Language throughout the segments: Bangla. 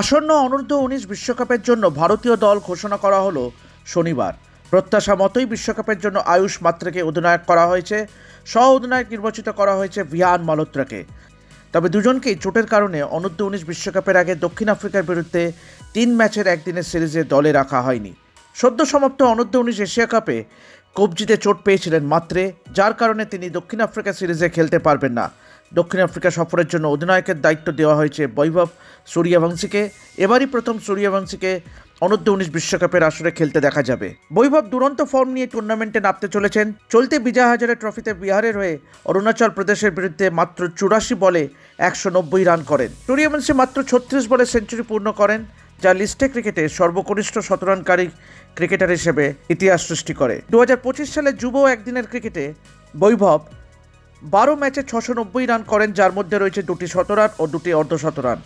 আসন্ন অনূর্ধ্ব উনিশ বিশ্বকাপের জন্য ভারতীয় দল ঘোষণা করা হলো শনিবার। প্রত্যাশা মতোই বিশ্বকাপের জন্য আয়ুষ মাত্রাকে অধিনায়ক করা হয়েছে সহ অধিনায়ক নির্বাচিত করা হয়েছে ভিয়ান মালোত্রাকে। তবে দুজনকেই চোটের কারণে অনূর্ধ্ব উনিশ বিশ্বকাপের আগে দক্ষিণ আফ্রিকার বিরুদ্ধে তিন ম্যাচের একদিনের সিরিজে দলে রাখা হয়নি। সদ্য সমাপ্ত অনূর্ধ্ব উনিশ এশিয়া কাপে কবজিতে চোট পেয়েছিলেন মাত্রে, যার কারণে তিনি দক্ষিণ আফ্রিকা সিরিজে খেলতে পারবেন না। দক্ষিণ আফ্রিকা সফরের জন্য অধিনায়কের দায়িত্ব দেওয়া হয়েছে বৈভব সূর্যবংশীকে। এবারই প্রথম সূর্যবংশীকে অনূর্ধ্ব উনিশ বিশ্বকাপের আসরে খেলতে দেখা যাবে। বৈভব দুরন্ত ফর্ম নিয়ে টুর্নামেন্টে নামতে চলেছেন। চলতি বিজয় হাজারে ট্রফিতে বিহারের হয়ে অরুণাচল প্রদেশের বিরুদ্ধে মাত্র চুরাশি বলে একশো নব্বই রান করেন। সূর্যবংশী মাত্র ছত্রিশ বলে সেঞ্চুরি পূর্ণ করেন। যা লিস্টে ক্রিকেটে সর্বকনিষ্ঠ শতরানকারী ক্রিকেটার হিসেবে ইতিহাস সৃষ্টি করে। দু হাজার পঁচিশ সালে যুব একদিনের ক্রিকেটে বৈভব বারো ম্যাচে ছশো নব্বই রান করেন, যার মধ্যে রয়েছে দুটি শতরান ও দুটি অর্ধশতরান।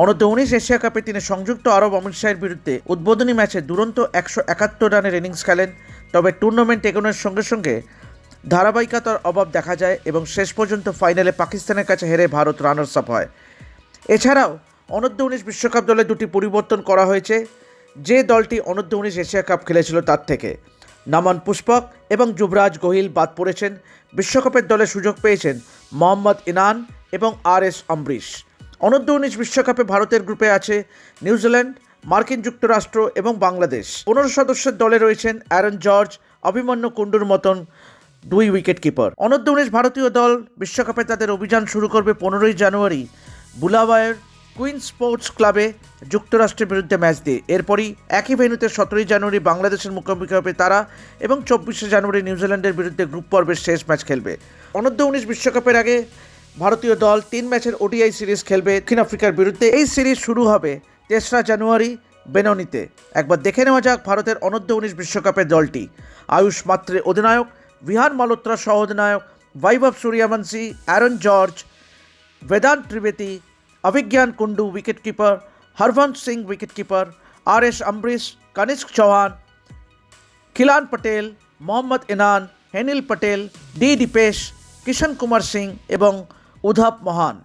অনূর্ধ্ব উনিশ এশিয়া কাপে তিনি সংযুক্ত আরব অমিরশাহের বিরুদ্ধে উদ্বোধনী ম্যাচে দুরন্ত একশো একাত্তর রানের ইনিংস খেলেন, তবে টুর্নামেন্ট এগোনোর সঙ্গে সঙ্গে ধারাবাহিকতার অভাব দেখা যায় এবং শেষ পর্যন্ত ফাইনালে পাকিস্তানের কাছে হেরে ভারত রানার্স আপ হয়। এছাড়াও অনূর্ধ্ব উনিশ বিশ্বকাপ দলে দুটি পরিবর্তন করা হয়েছে। যে দলটি অনূর্ধ্ব উনিশ এশিয়া কাপ খেলেছিল তার থেকে। নামান পুষ্পক এবং যুবরাজ গোহিল বাদ পড়েছেন। বিশ্বকাপের দলে সুযোগ পেয়েছেন মোহাম্মদ ইনান এবং আর এস অমরিশ। অনূর্ধ্ব উনিশ বিশ্বকাপে ভারতের গ্রুপে আছে নিউজিল্যান্ড, মার্কিন যুক্তরাষ্ট্র এবং বাংলাদেশ। পনেরো সদস্যের দলে রয়েছেন অ্যারন জর্জ, অভিমন্যু কুণ্ডুর মতন দুই উইকেট কিপার। অনূর্ধ্ব উনিশ ভারতীয় দল বিশ্বকাপে তাদের অভিযান শুরু করবে পনেরোই জানুয়ারি, বুলাওয়ায়ের কুইন স্পোর্টস ক্লাবে যুক্তরাষ্ট্রের বিরুদ্ধে ম্যাচ দিয়ে। এরপরই একই ভেন্যুতে সতেরোই জানুয়ারি বাংলাদেশের মুখোমুখি হবে তারা এবং চব্বিশে জানুয়ারি নিউজিল্যান্ডের বিরুদ্ধে গ্রুপ পর্বের শেষ ম্যাচ খেলবে। অনূর্ধ্ব উনিশ বিশ্বকাপের আগে ভারতীয় দল তিন ম্যাচের ওডিআই সিরিজ খেলবে দক্ষিণ আফ্রিকার বিরুদ্ধে। এই সিরিজ শুরু হবে তেসরা জানুয়ারি বেননিতে। একবার দেখে নেওয়া যাক ভারতের অনূর্ধ্ব উনিশ বিশ্বকাপের দলটি। আয়ুষ মাত্রে অধিনায়ক বিহান মালোত্রা সহ অধিনায়ক Vaibhav Suryavanshi, Aaron George, Vedant Trivedi Abhigyan Kundu wicketkeeper Harbans Singh wicketkeeper R S Ambrish Kanishk Chauhan Khilan Patel Mohammed Enaan Henil Patel D Deepesh Kishan Kumar Singh এবং উধাব মহান